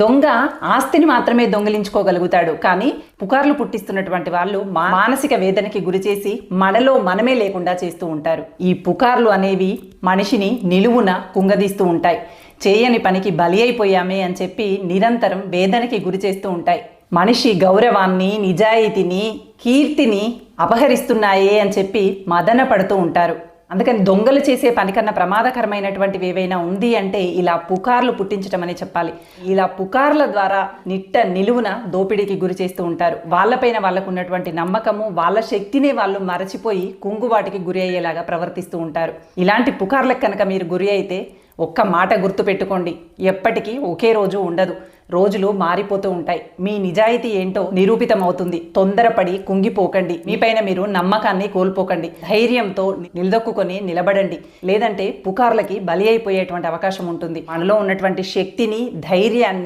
దొంగ ఆస్తిని మాత్రమే దొంగిలించుకోగలుగుతాడు. కానీ పుకార్లు పుట్టిస్తున్నటువంటి వాళ్ళు మానసిక వేదనకి గురి చేసి మనలో మనమే లేకుండా చేస్తూ ఉంటారు. ఈ పుకార్లు అనేవి మనిషిని నిలువున కుంగదీస్తూ ఉంటాయి. చేయని పనికి బలి అయిపోయామే అని చెప్పి నిరంతరం వేదనకి గురి చేస్తూ ఉంటాయి. మనిషి గౌరవాన్ని నిజాయితీని కీర్తిని అపహరిస్తున్నాయే అని చెప్పి మదన పడుతూ ఉంటారు. అందుకని దొంగలు చేసే పనికన్నా ప్రమాదకరమైనటువంటివి ఏవైనా ఉంది అంటే ఇలా పుకార్లు పుట్టించటం అని చెప్పాలి. ఇలా పుకార్ల ద్వారా నిట్ట నిలువున దోపిడీకి గురి చేస్తూ ఉంటారు. వాళ్ళపైన వాళ్ళకు ఉన్నటువంటి నమ్మకము వాళ్ళ శక్తిని వాళ్ళు మరచిపోయి కుంగుబాటికి గురి అయ్యేలాగా ప్రవర్తిస్తూ ఉంటారు. ఇలాంటి పుకార్లకు కనుక మీరు గురి అయితే ఒక్క మాట గుర్తు పెట్టుకోండి ఎప్పటికీ ఒకే రోజు ఉండదు. రోజులు మారిపోతూ ఉంటాయి. మీ నిజాయితీ ఏంటో నిరూపితం అవుతుంది తొందరపడి కుంగిపోకండి. మీపైన మీరు నమ్మకాన్ని కోల్పోకండి. ధైర్యంతో నిలదొక్కుని నిలబడండి. లేదంటే పుకార్లకి బలి అయిపోయేటువంటి అవకాశం ఉంటుంది. మనలో ఉన్నటువంటి శక్తిని ధైర్యాన్ని